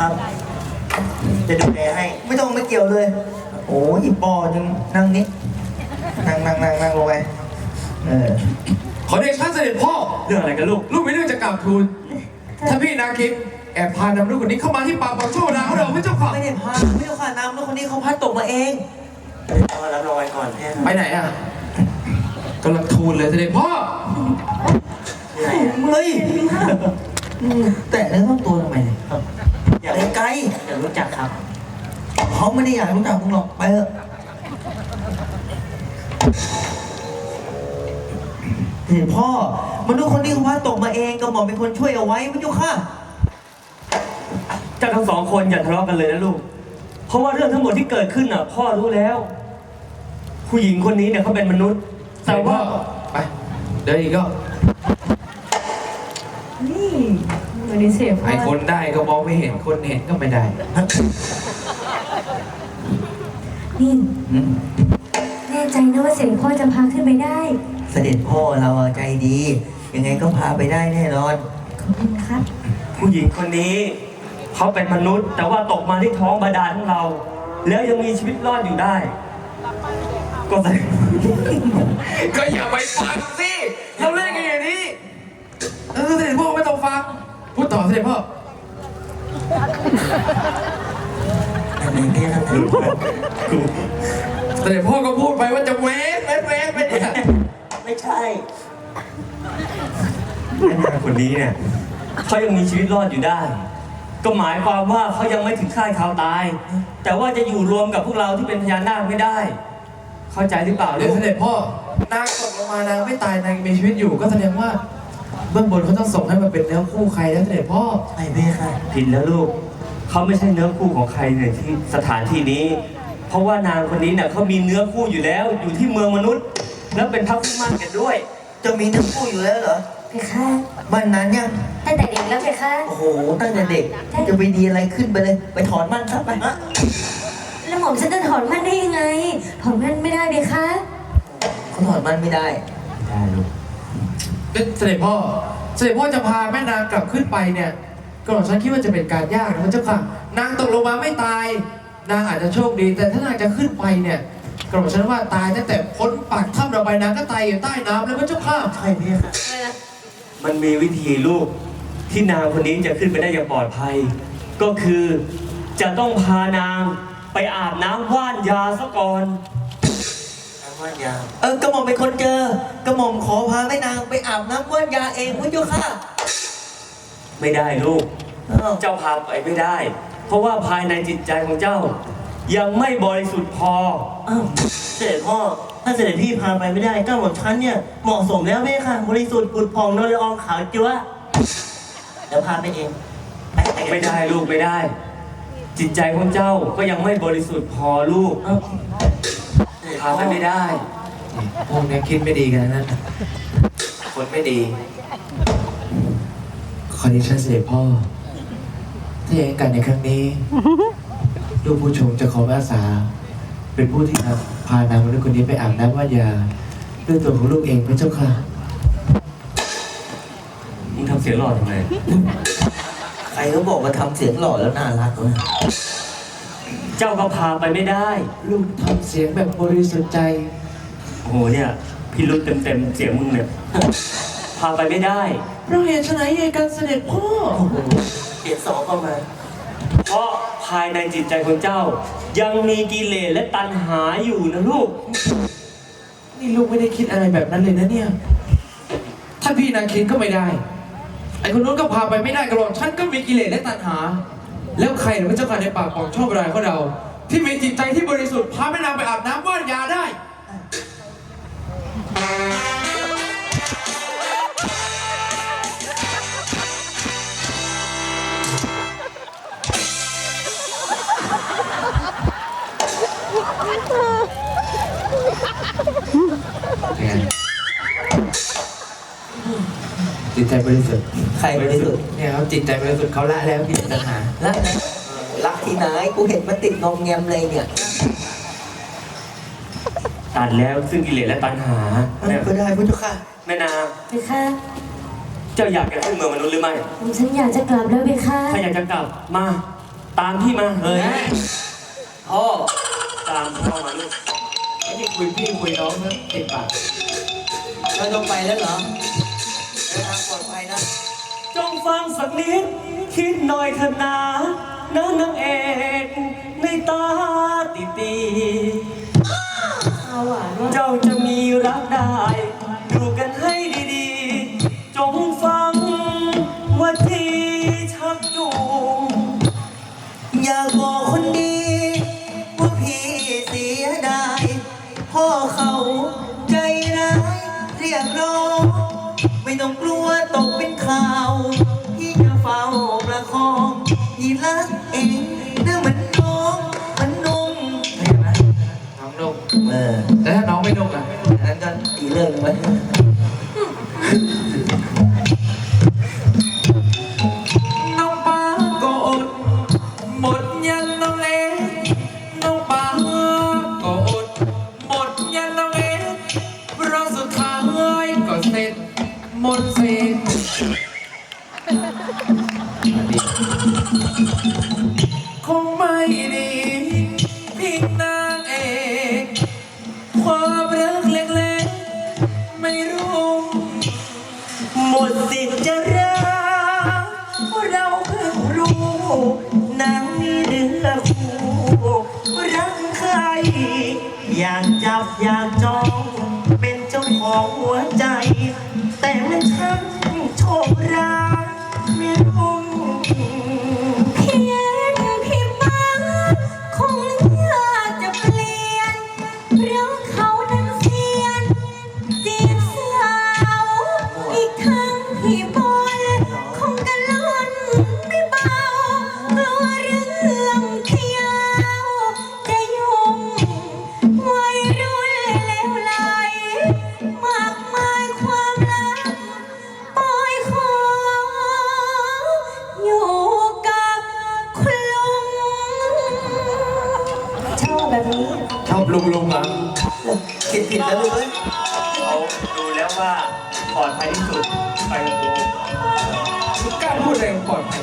ครับ จะดูแลให้ ไม่ต้องไม่เกี่ยวเลย โอ้ยปอยังนั่งนี้นั่งนั่งนั่งนั่งลงไปเออขอเดชะเสด็จพ่อ เรื่องอะไรกันลูก ลูกไม่เรื่องจะกราบทูลถ้าพี่นาคินแอบพานำลูกคนนี้เข้ามาที่ป่าปากโชว์นาของเราพระเจ้าค่ะไม่ได้พาไม่ได้พาน้ำแล้วคนนี้เขาพัดตกมาเองเอารับรางวัลก่อนแค่ไปไหนอะกำลังทูลเลยเสด็จพ่อไหนอะเฮ้ยแต่เรื่องต้องตัวทำไมเนี่ยอยาก แต่ไกลอยากรู้จักครับ เขาไม่ได้อยากรู้จักมึงหรอกไปเถอะเห็นพ่อมนุษย์คนนี้เขาพัดตกมาเองก็หมอมเป็นคนช่วยเอาไว้พระเจ้าค่ะ เจ้าทั้งสองคนอย่าทะเลาะกันเลยนะลูก เพราะว่าเรื่องทั้งหมดที่เกิดขึ้นน่ะ พ่อรู้แล้ว ผู้หญิงคนนี้เนี่ยเขาเป็นมนุษย์ แต่ว่า ไป เดี๋ยวอีกก็ นี่วันนี้เสียพ่ไออคนได้ก็มองไม่เห็นคนเห็นก็ไม่ได้นี่แน่ใจนะว่าเสียงพ่อจะพาขึ้นไปได้ เสด็จพ่อเราอะใจดี ยังไงก็พาไปได้แน่นอน ขอบคุณครับ ผู้หญิงคนนี้ เขาเป็นมนุษย์ แต่ว่าตกมาที่ท้องบาดาลของเรา แล้วยังมีชีวิตรอดอยู่ได้ ก็แสดงก็อย่าไปฟังสิเราเล่นกันอย่างนี้ เออ สด็จพ่ออะไรเนี่ยครับเสด็จพ่อก็พูดไปว่าจะเวฟเวฟเวฟไปเนี่ยไม่ใช่แม่นางคนนี้เนี่ยเขายังมีชีวิตรอดอยู่ได้ ก็หมายความว่าเขายังไม่ถึงข่ายข่าวตาย แต่ว่าจะอยู่รวมกับพวกเราที่เป็นพญานาคไม่ได้ เข้าใจหรือเปล่าเดี๋ลูยวกเสด็จพ่อนางตกลงมานางไม่ตายนางมีชีวิตอยู่ก็แสดงว่า เบื้องบนเขาต้องส่งให้มาเป็นเนื้อคู่ใครแล้วเสด็จพ่อใช่แม่ค่ะผิดแล้วลูก เขาไม่ใช่เนื้อคู่ของใครในที่สถานที่นี้ เพราะว่านางคนนี้เนี่ยเขามีเนื้อคู่อยู่แล้ว อยู่ที่เมืองมนุษย์ แล้วเป็นทัพคู่มั่นกันด้วย จะมีทั้งคู่อยู่แล้วเหรอเพคะบ้านนั้นยังตั้งแต่เด็กแล้วเพคะโอ้โหตั้งแต่เด็กจะไปดีอะไรขึ้นไปเลย ไปถอนมันซะไปแล้วหม่อมฉันจะถอนมันได้ยังไง ถอนมันไม่ได้เพคะเขาถอนมันไม่ได้ได้ลูก เสด็จพ่อ เสด็จพ่อจะพาแม่นางกลับขึ้นไปเนี่ยก็ฉันคิดว่าจะเป็นการยากนะพระเจ้าค่ะ นางตกลงมาไม่ตาย นางอาจจะโชคดี แต่ถ้านางจะขึ้นไปเนี่ยกระบอกฉันว่าตายตั้งแต่พ้นปากถ้ำระบายน้ำก็ตายอยู่ใต้น้ำแล้วพระเจ้าค่ะใช่แม่ค่ะมันมีวิธีลูกที่นางคนนี้จะขึ้นไปได้อย่างปลอดภัย ก็คือจะต้องพานางไปอาบน้ำว่านยาซะก่อน ว่านยาวเออกระหม่อมเป็นคนเจอกระหม่อมขอพาแม่นางไปอาบน้ำว่านยาเองพระเจ้าค่ะไม่ได้ลูก อ้าวเจ้าพาไปไม่ได้ เพราะว่าภายในจิตใจของเจ้า ยังไม่บริสุทธิ์พอ อ้าวเสด็จพ่อถ้าเสด็จพี่พาไปไม่ได้ก็หมดฉันเนี่ยเหมาะสมแล้วแม่ค่ะบริสุทธิ์ปุดผ่องนวลละอองขาวจั๊วะเดี๋ยวพาไปเองไปปกันไม่ได้ลูกไม่ได้ จิตใจของเจ้าก็ยังไม่บริสุทธิ์พอลูกเอ้าเสด็จพาพ่อไปไม่ได้ พวกนี้คิดไม่ดีกันนะคนไม่ดีขอดิฉันเสด็จพ่อ ถ้าอย่างนั้นการในครั้งนี้ลูกผู้ชมจะขออาสา เป็นผู้ที่นำพานางมนุษย์คนนี้ไปอาบน้ำว่านยาด้วยตัวของลูกเองพระเจ้าค่ะมึงทำเสียงหล่อทำไม ใครเขาบอกว่าทำเสียงหล่อแล้วน่ารักวะ เจ้าก็พาไปไม่ได้ ลูกทำเสียงแบบบริสุทธิ์ใจ โอ้โหเนี่ยพี่รุดเต็มๆเสียงมึงเนี่ยพาไปไม่ได้ เราเห็นฉะไหนในการเสด็จพ่อเสียงสองเข้ามาเพราะภายในจิตใจของเจ้า ยังมีกิเลสและตัณหาอยู่นะลูก นี่ลูกไม่ได้คิดอะไรแบบนั้นเลยนะเนี่ย ถ้าพี่นางคิดก็ไม่ได้ ไอ้คนนู้นก็พาไปไม่ได้กระโดดฉันก็มีกิเลสและตัณหา แล้วใครหรือพระเจ้าค่ะในปากของชอบรายของเรา ที่มีจิตใจที่บริสุทธิ์พาแม่นางไปอาบน้ำว่านยาได้ จิตใจบริสุทธิ์ ใครบริสุทธิ์เนี่ยครับจิตใจบริสุทธิ์เขาละแล้วกิเลสตัณหารักนะรักที่ไหนกูเห็นมันติดงอมแงมเลยเนี่ยตัดแล้วซึ่งกิเลสและตัณหาเอแม่อก็ได้พระเจ้าค่ะแม่นางเพคะเจ้าอยากจะขึ้นเมืองมนุษย์หรือไม่หม่อมฉันอยากจะกลับแล้วเพคะถ้าอยากจะกลับมาตามพี่มาเฮ้ยพ่อตามพ่อมาลูกไอ้ที่คุยพี่คุยน้องนะติดปากเราต้องไปแล้วเหรอเดินทางปลอดภัยนะ จงฟังสักนิด คิดหน่อยเถอะนะนะนางเอกในตาตีตีเอาหวานว่าเจ้าจะมีรักได้ดูกันให้ดีๆ จงฟังว่าที่ชักจูงอยากบอกคนดีว่าพี่เสียดายพ่อเขาใจร้ายเรียกร้อง ไม่ต้องกลัวตกเป็นข่าว แต่ถ้าน้องไม่นุ่มอะนั้นก็อีกเรื่องหนึงไว้น้องป้าก็อด หมดยันน้องเล็กน้องป้าก็อด หมดยันน้องเล็กเพราะสุดท้ายก็เสร็จหมดสิ้นคงไม่ดี อยากจอง เป็นเจ้าของหัวใจ แต่มันช่างโชคร้ายไม่รู้เพียงพี่บ้าคงอยากจะเปลี่ยนเรื่องเขา ชอบแบบนี้ชอบลุงลุงอะคิดผิดแล้วลูกเอ้ยเขาดูแล้วว่าปลอดภัยที่สุดไปกับกูกล้าพูดอะไรปลอดภัย